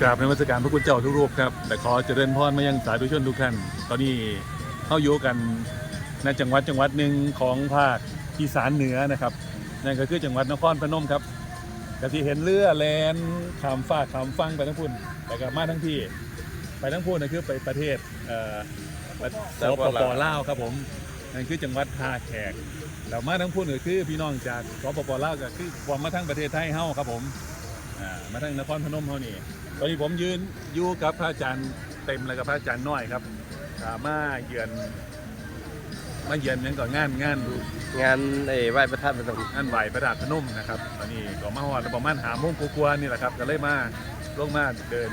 กราบในวัสการพระคุณเจ้าทุกรูปครับแต่ขอเจริญพรมายังสาธุชนทุกท่าน ตอนนี้เข้าอยู่กันในจังหวัดจังหวัดหนึ่งของภาคอีสานเหนือนะครับนั่นก็คือจังหวัดนครพนมครับกที่เห็นเรือแลนขามฟ้ากขามฟังไปทั้งพุ่นแต่กับมาทั้งที่ไปทั้งพุ่นนะคือไปประเทศเอ่อประสปปลาวครับผมนั่นคือจังหวัดท่าแขกแล้วมาทั้งพุ่นก็คือพี่น้องจากสปปลาวก็คือความมาทั้งประเทศไทยเฮาครับผมมาทางนครพนมเขานี่ ตอนนี้ผมยืนอยู่กับพระอาจารย์เต็มเลยกับพระอาจารย์น้อยครับอ่ามาเยือน มาเยือนนั่นก่อนงานงาน งานไอ้ไหว้พระธาตุพนมงานไหวพระธาตุพนมนะครับตอนนี้ก็มาฮอดประมาณหาโมงกว่าๆนี่แหละครับก็เลยมาลงมาเดิน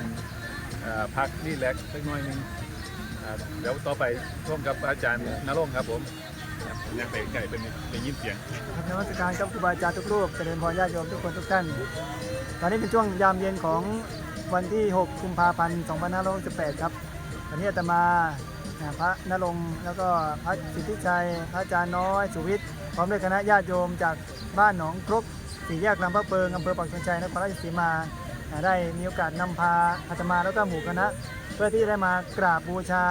อ่าพักนี่แลกสักหน้อยหนึงอ่าเดี๋ยวต่อไปร่วมกับอาจารย์นรงค์ครับผมอยากไปไก่เป็นได้ยินเสียงครับนมัสการครับครูบาอาจารย์ทุกรูปเจริญพรญาติโยมทุกคนทุกท่าน ตอนนี้เป็นช่วงยามเย็นของ วันที่ 6 กุมภาพันธ์ 2568 ครับตอนนี้อาตมาพระนรงแล้วก็พระสิทธิชัย พระอาจารย์น้อย สุวิทย์พร้อมด้วยคณะญาติโยมจากบ้านหนองครกสี่แยกลำพระเพิงอำเภอปักชนชัยนครราชสีมาได้มีโอกาสนำพาอาตมาแล้วก็หมู่คณะ เพื่อที่ได้มากราบบูชา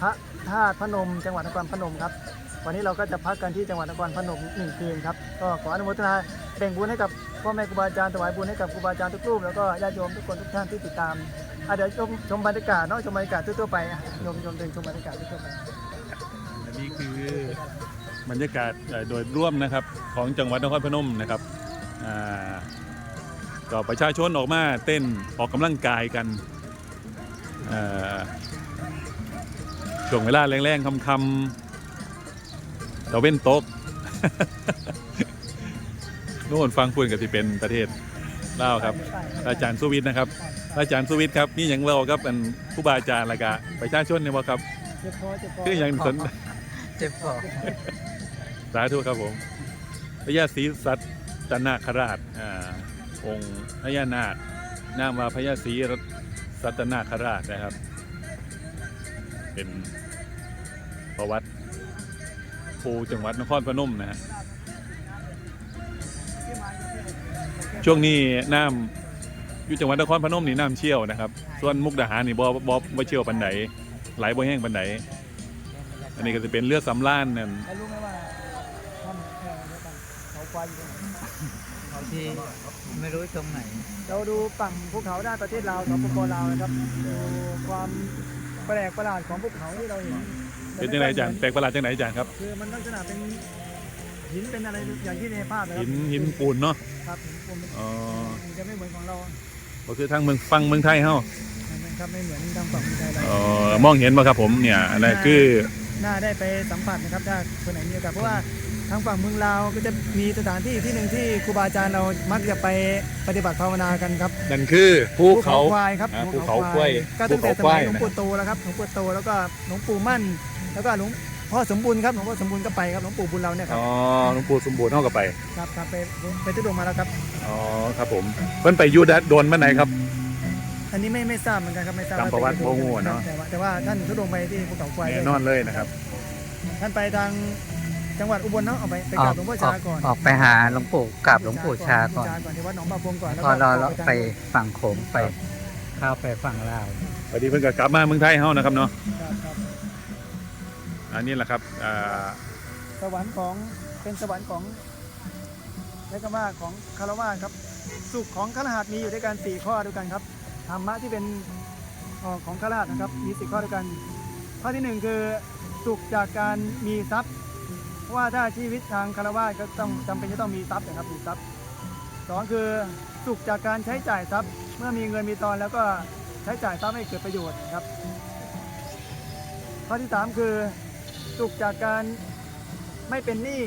พระธาตุพนม จังหวัดนครพนมครับ วันนี้เราก็จะพักกันที่จังหวัดนครพนมหนึ่งคืนครับก็ขออนุโมทนาแบ่งบุญให้กับพ่อแม่ครูบาอาจารย์ถวายบุญให้กับครูบาอาจารย์ทุกรูปแล้วก็ญาติโยมทุกคนทุกท่านที่ติดตามอะเดี๋ยวชมชมบรรยากาศเนาะชมบรรยากาศทั่วๆไปอะโยมโยมเดินชมบรรยากาศทั่วๆไป อันนี้คือบรรยากาศเอ่อโดยร่วมนะครับของจังหวัดนครพนมนะครับอ่าก็ประชาชนออกมาเต้นออกกำลังกายกันอ่อช่วงเวลาแรงๆคำๆ ตะเว้นตกโน่นฟังพูดกับที่เป็นประเทศลาวครับ อาจารย์สุวิทย์นะครับ อาจารย์สุวิทย์ครับนี่อย่างเราครับเป็นผู้บาอาจารย์และกะประชาชนเนี่ยบ่ครับเจ็บคอเจ็บคอคืออย่างสนเจ็บคอสาธุครับผมพญาศรีสัตนาคราชอ่าองค์พญานาคนามว่าพญาศรีสัตนาคราชนะครับ เป็นประวัติ ภูจังหวัดนครพนมนะฮะช่วงนี้น้ำอยู่จังหวัดนครพนมนี่น้ำเชี่ยวนะครับ ส่วนมุกดาหารนี่บ่บ่บ่เชี่ยวปันไหนไหลบ่แห้งปันไหนอันนี้ก็จะเป็นเลือดสำล้านนั่นแล้วรู้ไหมว่าท่านแค่เดียวกันเขาควายอยู่ตรงไหนบางทีไม่รู้ตรงไหน เราดูฝั่งภูเขาด้านประเทศลาวสปปลาวนะครับดูความแปลกประหลาดของภูเขาที่เราเห็น เป็นจังไหนอาจารย์แปลกประหลาดจังไหนอาจารย์ครับคือมันลักษณะเป็นหินเป็นอะไรอย่างที่ในภาพนะครัหินหินปูนเนาะครับหินปูนอ๋อมันจะไม่เหมือนของเราก็คือทางเมืองฟังเมืองไทยเฮาครับไม่เหมือนทางฝั่งไทยเราเอ่อมองเห็นบ่ครับผมเนี่ยอันนั้นคือน่าได้ไปสัมผัสนะครับถ้าคนไหนมีโอกาสเพราะว่าทางฝั่งเมืองลาวก็จะมีสถานที่ที่หนึ่งที่ครูบาอาจารย์เรามักจะไปปฏิบัติภาวนากันครับนั่นคือภูเขาควายครับอ่าภูเขาควายก็ตั้งแต่ภูสเขาความัยยหลวงปู่โตแล้วครับหลวงปู่โตแล้วก็หลวงปู่มั่น แล้วก็หลวงพ่อสมบูรณ์ครับหลวงพ่อสมบูรณ์ก็ไปครับหลวงปู่บุญเราเนี่ยครับอ๋อหลวงปู่สมบูรณ์เฮาก็ไปครับครับไปไปทุดงค์มาแล้วครับอ๋อครับผมเพิ่นไปอยู่ดัดโดนมาไหนครับ อันนี้ไม่ไม่ทราบเหมือนกันครับไม่ทราบตามประวัติาโมโหเนอะแต่ว่าแต่ว่าท่านทุดงค์ไปที่ภูเขาควายแน่ด้วยนอนเลยนะครับท่านไปทางจังหวัดอุบลเนาะเอาไปไปอกราอบกหลวงพ่ออชาอกก่อนออกไปหาหลวงปู่กราบหลวงปู่ชาก่อนที่วัดหนองบาพงก่อนแล้วพอเราเราทงไปฝั่งโขงไปเข้าไปฝั่งลาวพอดีเพิ่นก็กลับมาเมืองไทยเฮานะครับเนาะครับครับ อันนี้แหละครับสวรรค์ของเป็นสวรรค์ของเรียกว่าของคารวะครับ สุขของคารหัสมีอยู่ด้วยกันสี่ข้อด้วยกันครับธรรมะที่เป็นออของคารหัสนะครับมีสี่ข้อด้วยกัน ข้อที่หนึ่งคือสุขจากการมีทรัพย์เพราะว่าถ้าชีวิตทางคารวะก็ต้องจำเป็นจะต้องมีทรัพย์นะครับมีทรัพย์สองคือสุขจากการใช้จ่ายทรัพย์ เมื่อมีเงินมีทอนแล้วก็ใช้จ่ายทรัพย์ให้เกิดประโยชน์ครับ ข้อที่สามคือ สุขจากการไม่เป็นหนี้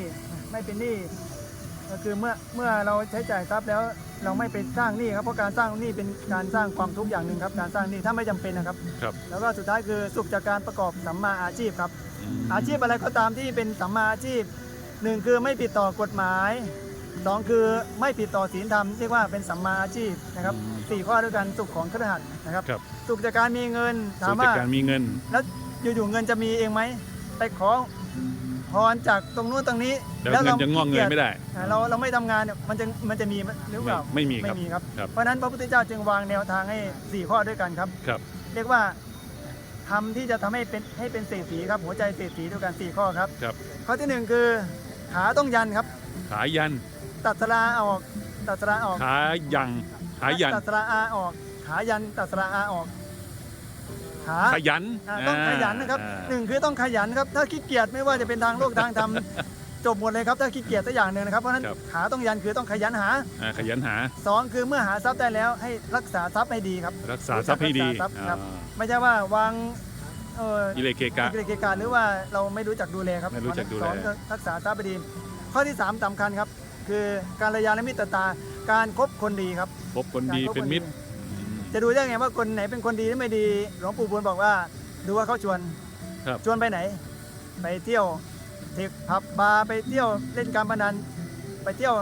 ไม่เป็นหนี้ก็คือเมื่อเมื่อเราใช้จ่ายทรัพย์แล้วเราไม่ไปสร้างหนี้ครับเพราะการสร้างหนี้เป็นการสร้างความทุกข์อย่างหนึ่งครับ การสร้างหนี้ถ้าไม่จำเป็นนะครับ ครับแล้วก็สุดท้ายคือสุขจากการประกอบสัมมาอาชีพครับมอาชีพอะไรก็ตามที่เป็นสัมมาอาชีพหนึ่งคือไม่ผิดต่อกฎหมายสองคือไม่ผิดต่อศีลธรรมเรียกว่าเป็นสัมมาอาชีพนะครับสี่ข้อด้วยกันสุขของครหัสถ์นะครับ ครับสุขจากการมีเงินถาสุมขจากว่าการมีเงิน แล้วอยู่ๆเงินจะมีเองไหม ไปขอพรจากตรงนู้นตรงนี้เดี๋ยวเงินจะงอกเงยไม่ได้อ่าเราเราไม่ทำงานเนี่ยมันจะมันจะมีหรือเปล่าไม่ไม่มีครับไม่มีครับ ครับ เพราะฉะนั้นพระพุทธเจ้าจึงวางแนวทางให้ 4 ข้อด้วยกันครับ ครับ เรียกว่าทำที่จะทำให้เป็นให้เป็นเศรษฐีครับ หัวใจเศรษฐีด้วยกัน4ข้อครับ ครับ ข้อที่หนึ่งคือขาต้องยันครับ ขายัน ตัดสระออกตัดสระออกขายังขายันตัดสระอาออก ขายันตัดสระอาออก ขาขยันอ่าต้องขยันนะครับอ่า หนึ่งคือต้องขยันครับถ้าขี้เกียจไม่ว่าจะเป็นทางโลกทางธรรมจบหมดเลยครับถ้าขี้เกียจสักอย่างหนึ่งนะครับเพราะฉะนั้นครับขาต้องยันคือต้องขยันหาอ่าขยันหาสองคือเมื่อหาทรัพย์ได้แล้วให้รักษาทรัพย์ให้ดีครับ รักษาทรัพย์ให้ดีรักษาทรัพย์ครับ อ่าไม่ใช่ว่าวางเอออิเลเกกะ กิจการหรือว่าเราไม่รู้จักดูแลครับไม่รู้จักดูแล สองคือรักษาทรัพย์ให้ดี ข้อที่สามสำคัญครับ คือการระยาและมิตรตาการคบคนดีครับพบคนดีการคบเป็นมิตรค จะดูได้ไงว่าคนไหนเป็นคนดีหรือไม่ดี หลวงปู่บุญบอกว่า ดูว่าเขาชวนครับ ชวนไปไหน ไปเที่ยวเทคผับบาร์ไปเที่ยวเล่นการพนันไปเที่ยว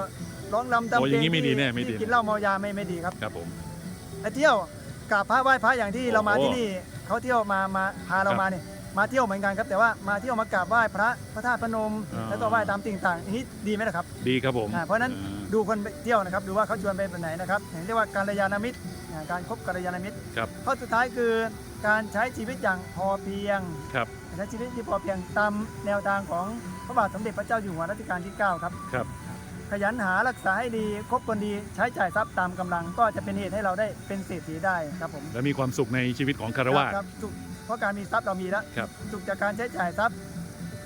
ร้องรำโอ้ทำเพอลย่างงนี้ไม่ดีแน่ไม่ดี ที่กินเหล้าเมายาไม่ไม่ดีครับครับผม ไปเที่ยวกราบพระไหว้พระอย่างที่เรามาโอ้ที่นี่เขาเที่ยวมามาพาเรามาเนี่ยมาเที่ยวเหมือนกันครับ แต่ว่ามาเที่ยวมากราบไหว้พระพระธาตุพนม อ่า แล้วก็ไหว้ตามสิ่งต่างอย่างนี้ดีไหมล่ะครับดีครับผมอ่าเพราะฉะนั้นอ่า ดูคนไปเที่ยวนะครับ ดูว่าเขาชวนไปแบบไหนนะครับอย่างเรียกว่าการยานามิตรอ่า การคบกัลยาณมิตรครับข้อสุดท้ายคือการใช้ชีวิตอย่างพอเพียงครับใช้ชีวิตที่พอเพียงตามแนวทางของพระบาทสมเด็จพระเจ้าอยู่หัวรัชกาลที่ 9 ครับครับ ขยันหารักษาให้ดีคบคนดีใช้จ่ายทรัพย์ตามกำลัง ก็จะเป็นเหตุให้เราได้เป็นเศรษฐีได้ครับผมและมีความสุขในชีวิตของคารวะ ครับสุขเพราะการมีทรัพย์เรามีแล้วครับ สุขจากการใช้จ่ายทรัพย์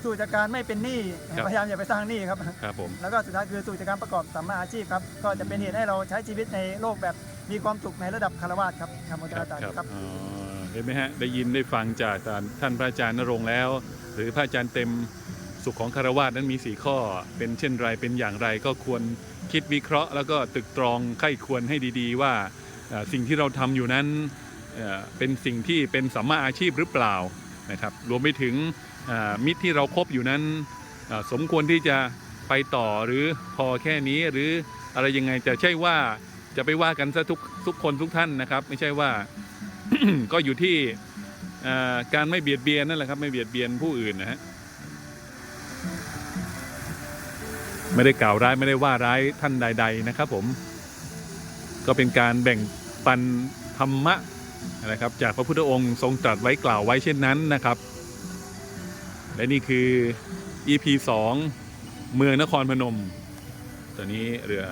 สู่จากการไม่เป็นหนี้ครับ พยายามอย่าไปสร้างหนี้ครับ ครับผม แล้วก็สุดท้ายคือสู่จากการประกอบสัมมาอาชีพครับ ก็จะเป็นเหตุให้เราใช้ชีวิตในโลกแบบ มีความสุขในระดับคารวะครับครับอาจารย์ครับอ๋อเห็นไหมฮะได้ยินได้ฟังจากท่านพระอาจารย์นรงค์แล้ว หรือพระอาจารย์เต็มสุขของคารวะนั้นมีสี่ข้อเป็นเช่นไรเป็นอย่างไรก็ควรคิดวิเคราะห์ แล้วก็ตึกตรองไข้ควรให้ดีๆ ว่าเอ่อสิ่งที่เราทำอยู่นั้นเอ่อเป็นสิ่งที่เป็นสัมมาอาชีพหรือเปล่านะครับรวมไปถึงเอ่อมิตรที่เราครบอยู่นั้นเอ่อสมควรที่จะไปต่อหรือพอแค่นี้หรืออะไรยังไงจะใช่ว่า จะไปว่ากันซะทุกทุกคนทุกท่านนะครับ ไม่ใช่ว่า ก็อยู่ที่การไม่เบียดเบียนนั่นแหละครับ ไม่เบียดเบียนผู้อื่นนะฮะไม่ได้กล่าวร้ายไม่ได้ว่าร้ายท่านใด ๆ นะครับ ผม ก็เป็นการแบ่งปันธรรมะนะครับ จากพระพุทธองค์ทรงตรัสไว้กล่าวไว้เช่นนั้นนะครับ และนี่คือ EP 2 เมืองนครพนม ตอนนี้เรือ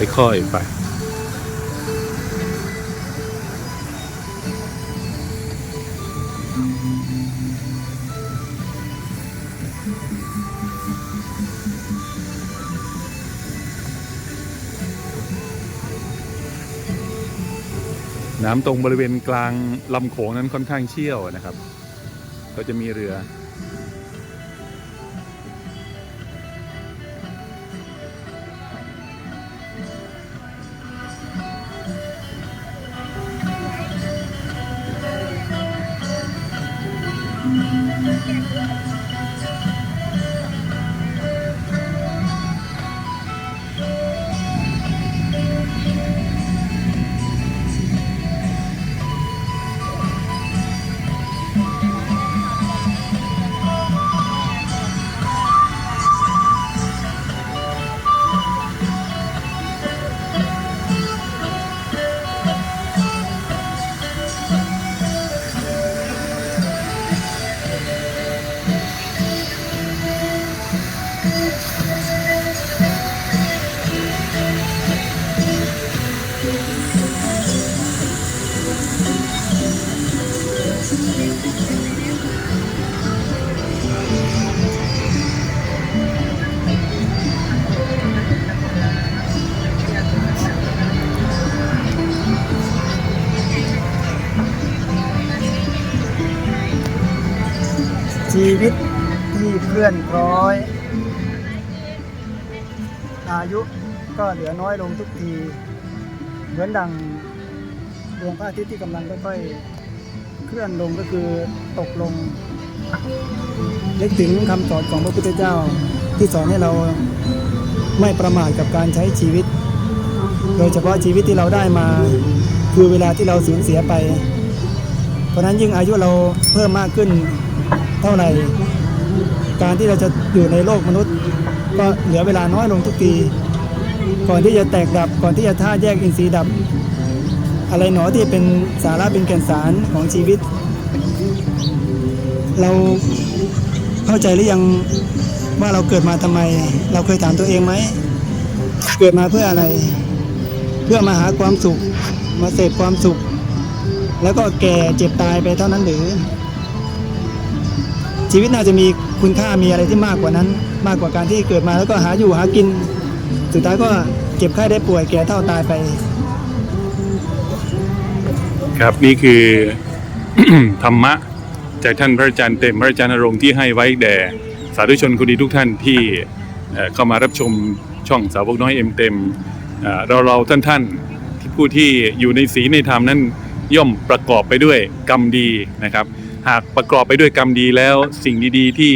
ค่อยๆไปน้ำตรงบริเวณกลางลำโขงนั้นค่อนข้างเชี่ยวนะครับ ก็จะมีเรือ ชีวิตที่เคลื่อนคล้อย อายุก็เหลือน้อยลงทุกที เหมือนดังดวงพระอาทิตย์ที่กำลังค่อยๆเคลื่อนลงก็คือตกลงนึกถึงคำสอนของพระพุทธเจ้าที่สอนให้เราไม่ประมาทกับการใช้ชีวิต โดยเฉพาะชีวิตที่เราได้มา คือเวลาที่เราสูญเสียไป เพราะนั้นยิ่งอายุเราเพิ่มมากขึ้น เท่าไหร่ การที่เราจะอยู่ในโลกมนุษย์ ก็เหลือเวลาน้อยลงทุกที ก่อนที่จะแตกดับ ก่อนที่จะท่าตุแยกอินทรีย์ดับ อะไรหนอที่เป็นสาระเป็นแก่นสารของชีวิต เราเข้าใจหรือยังว่าเราเกิดมาทำไม เราเคยถามตัวเองไหม เกิดมาเพื่ออะไร เพื่อมาหาความสุข มาเสพความสุข แล้วก็แก่เจ็บตายไปเท่านั้นหรือ ชีวิตน่าจะมีคุณค่ามีอะไรที่มากกว่านั้น มากกว่าการที่เกิดมาแล้วก็หาอยู่หากิน สุดท้ายก็เจ็บไข้ได้ป่วยแก่เท่าตายไป ครับนี่คือ ธรรมะจากท่านพระอาจารย์เต็มพระอาจารย์นรงค์ที่ให้ไว้แด่สาธุชนคนดีทุกท่านที่เข้ามารับชมช่องสาวกน้อยเอ็มเต็มเราเราท่านท่านที่ผู้ที่อยู่ในศีลในธรรมนั้นย่อมประกอบไปด้วยกรรมดีนะครับ หากประกอบไปด้วยกรรมดีแล้วสิ่งดีๆ ที่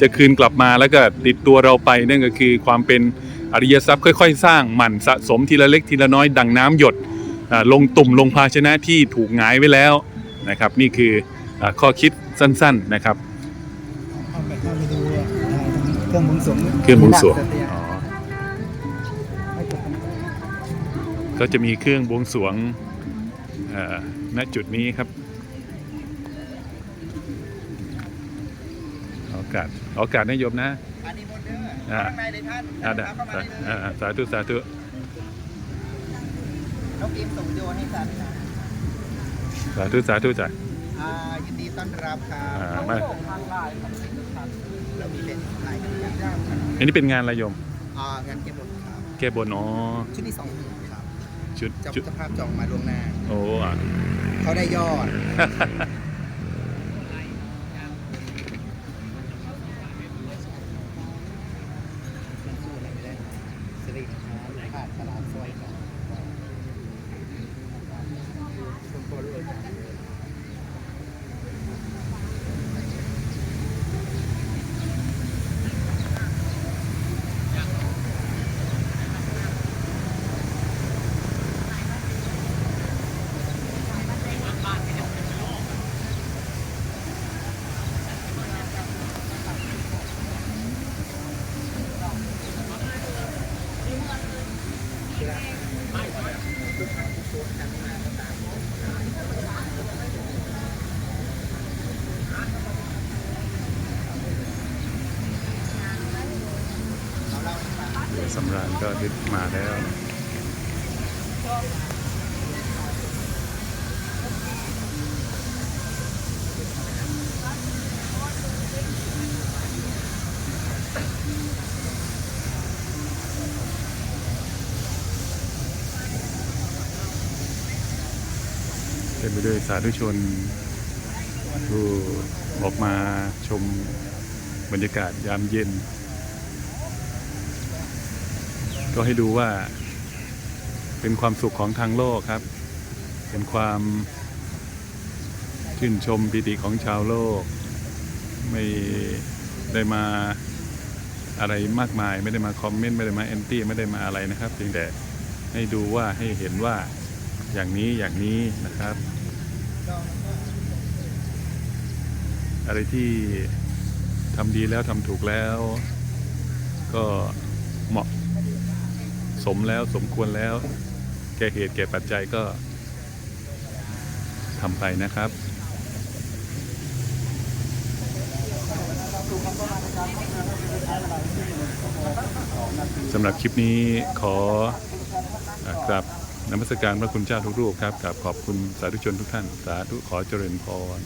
จะคืนกลับมาแล้วก็ติดตัวเราไปนั่นก็คือความเป็นอริยทรัพย์ค่อย ๆ สร้างหมั่นสะสมทีละเล็กทีละน้อยดังน้ำหยดอ่าลงตุ่มลงภาชนะที่ถูกหงายไว้แล้วนะครับ นี่คืออาข้อคิดสั้น ๆนะครับเอาไปเข้าไปดูเครื่องบวงสรวงเครื่องบวงสรวงที่หน้าอ๋อให้กดกันก็จะมีเครื่องบวงสรวงเอ่อณจุดนี้ครับ อกาสโอกาสนายโยมนะอันนี้หมดเด้ออ่าข้างในเลยท่านอ่าได้เข้ามาเลยอ่าสาธุสาธุน้องอิมส่งโยให้ท่านนะสาธุสาธุจ้ะอ่ายินดีต้อนรับครับอ่ามาทางไลน์ครับเรามีเป็นไลน์กันอย่างยากครับอันนี้เป็นงานอะไรโยมอ่างานเก็บหมดครับแก้บนอ๋อชุดที่สองครับชุดเจ้าชุดเจ้าภาพจองมาล่วงหน้าโอ้อะเขาได้ยอด สิริขาดตลาดซอยครับคุณโปรดเลยครับ เรือ สำราญก็ยึดมาแล้ว เต็มไปด้วยสาธุชนผู้ออกมาชมบรรยากาศยามเย็น ก็ให้ดูว่า เป็นความสุขของทางโลกครับ เป็นความชื่นชมปิติของชาวโลก ไม่ได้มาอะไรมากมาย ไม่ได้มาคอมเมนต์ไม่ได้มาแอนตี้ไม่ได้มาอะไรนะครับเพียงแต่ให้ดูว่าให้เห็นว่าอย่างนี้อย่างนี้นะครับ อะไรที่ทำดีแล้วทำถูกแล้ว ก็เหมาะ สมแล้วสมควรแล้ว แก่เหตุแก่ปัจจัยก็ทำไปนะครับสำหรับคลิปนี้ขออกราบนมัสการพระคุณเจ้าทุกรูปครับกราบขอบคุณสาธุชนทุกท่าน สาธุขอเจริญพร